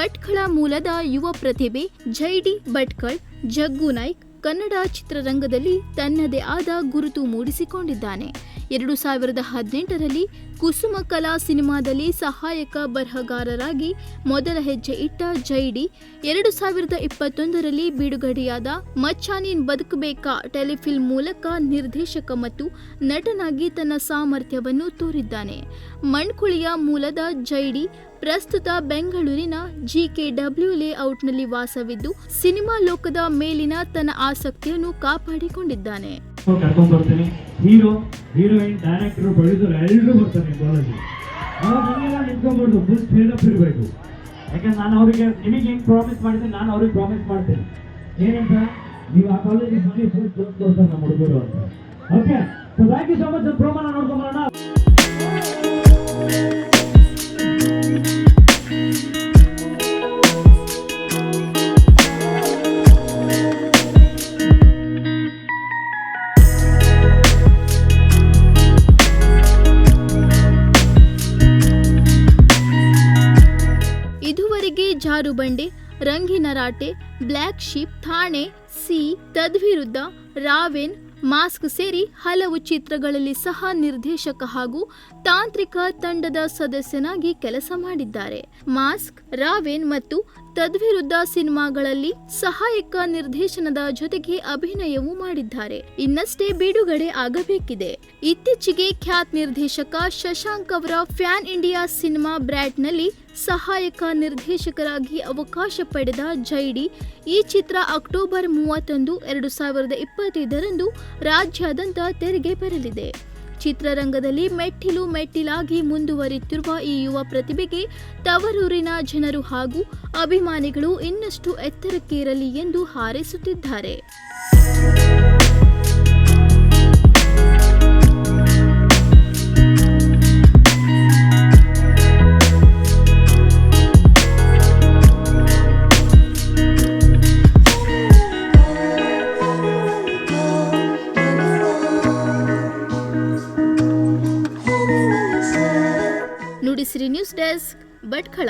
ಭಟ್ಕಳ ಮೂಲದ ಯುವ ಪ್ರತಿಭೆ ಜೈಡಿ ಭಟ್ಕಳ್ ಜಗ್ಗು ನಾಯ್ಕ್ ಕನ್ನಡ ಚಿತ್ರರಂಗದಲ್ಲಿ ತನ್ನದೇ ಆದ ಗುರುತು ಮೂಡಿಸಿಕೊಂಡಿದ್ದಾನೆ. ಎರಡು ಸಾವಿರದ ಹದಿನೆಂಟರಲ್ಲಿ ಕುಸುಮ ಕಲಾ ಸಿನಿಮಾದಲ್ಲಿ ಸಹಾಯಕ ಬರಹಗಾರರಾಗಿ ಮೊದಲ ಹೆಜ್ಜೆ ಇಟ್ಟ ಜೈಡಿ ಎರಡು ಸಾವಿರದ ಇಪ್ಪತ್ತೊಂದರಲ್ಲಿ ಬಿಡುಗಡೆಯಾದ ಮಚ್ಚಾನೀನ್ ಬದುಕಬೇಕಾ ಟೆಲಿಫಿಲ್ಮ್ ಮೂಲಕ ನಿರ್ದೇಶಕ ಮತ್ತು ನಟನಾಗಿ ತನ್ನ ಸಾಮರ್ಥ್ಯವನ್ನು ತೋರಿದ್ದಾನೆ. ಮಣ್ಕುಳಿಯ ಮೂಲದ ಜೈಡಿ ಪ್ರಸ್ತುತ ಬೆಂಗಳೂರಿನ ಜಿಕೆಡಬ್ಲ್ಯೂ ಲೇಔಟ್ನಲ್ಲಿ ವಾಸವಿದ್ದು, ಸಿನಿಮಾ ಲೋಕದ ಮೇಲಿನ ತನ್ನ ಆಸಕ್ತಿಯನ್ನು ಕಾಪಾಡಿಕೊಂಡಿದ್ದಾನೆ. ಕರ್ಕೊಂಡ್ ಬರ್ತೀನಿ. ಹೀರೋ, ಹೀರೋಯಿನ್ ಡೈರೆಕ್ಟರ್ ಪ್ರೊಡ್ಯೂಸರ್ ಎಲ್ಲರೂ ಬರ್ತಾರೆ ನಿಮ್ಮ ಅವಾಗ ನೀವೆಲ್ಲ ನಿಂತ್ಕೊಂಡ್ಬಾರ್ದು ಫುಲ್ ಸ್ಪೀಡ್ ಅಪ್ ಇರಬೇಕು. ಯಾಕಂದ್ರೆ ನಾನು ಅವರಿಗೆ, ನಿಮಗೆ ಹೆಂಗ್ ಪ್ರಾಮಿಸ್ ಮಾಡ್ತೀನಿ ನಾನು ಅವ್ರಿಗೆ ಪ್ರಾಮಿಸ್ ಮಾಡ್ತೇನೆ. ಏನಂತ? ನೀವು ಆ ಕಾಲೇಜಿಗೆ ಬಂದು ಫುಲ್ ಕೊಡ್ತಾರೆ ನಮ್ಮ ಹುಡುಗರು ಅಂತ. Okay so thank you so much ಪ್ರೋಮನ ನೋಡ್ಕೊಂಬರೋಣ ಇದುವರೆಗೆ Jarubande Ranginarate Black Sheep, Thane, C, Thadvirudda, Raven, Mask ಸೇರಿ ಹಲವು ಚಿತ್ರಗಳಲ್ಲಿ ಸಹ ನಿರ್ದೇಶಕ ಹಾಗೂ ತಾಂತ್ರಿಕ ತಂಡದ ಸದಸ್ಯನಾಗಿ ಕೆಲಸ ಮಾಡಿದ್ದಾರೆ. ಮಾಸ್ಕ್, ರಾವೆನ್ ಮತ್ತು ತದ್ವಿರುದ್ಧ ಸಿನಿಮಾಗಳಲ್ಲಿ ಸಹಾಯಕ ನಿರ್ದೇಶನದ ಜೊತೆಗೆ ಅಭಿನಯವೂ ಮಾಡಿದ್ದಾರೆ. ಇನ್ನಷ್ಟೇ ಬಿಡುಗಡೆ ಆಗಬೇಕಿದೆ. ಇತ್ತೀಚೆಗೆ ಖ್ಯಾತ್ ನಿರ್ದೇಶಕ ಶಶಾಂಕ್ ಅವರ ಫ್ಯಾನ್ ಇಂಡಿಯಾ ಸಿನಿಮಾ ಬ್ರ್ಯಾಟ್ನಲ್ಲಿ ಸಹಾಯಕ ನಿರ್ದೇಶಕರಾಗಿ ಅವಕಾಶ ಪಡೆದ ಜೈಡಿ ಈ ಚಿತ್ರ ಅಕ್ಟೋಬರ್ ಮೂವತ್ತೊಂದು, ಎರಡು ಸಾವಿರದ ಇಪ್ಪತ್ತೈದರಂದು ರಾಜ್ಯಾದ್ಯಂತ ತೆರೆಗೆ ಬರಲಿದೆ. ಚಿತ್ರರಂಗದಲ್ಲಿ ಮೆಟ್ಟಿಲು ಮೆಟ್ಟಿಲಾಗಿ ಮುಂದುವರಿಯುತ್ತಿರುವ ಈ ಯುವ ಪ್ರತಿಭೆಗೆ ತವರೂರಿನ ಜನರು ಹಾಗೂ ಅಭಿಮಾನಿಗಳು ಇನ್ನಷ್ಟು ಎತ್ತರಕ್ಕೇರಲಿ ಎಂದು ಹಾರೈಸುತ್ತಿದ್ದಾರೆ. Nudisiri news desk Bhatkal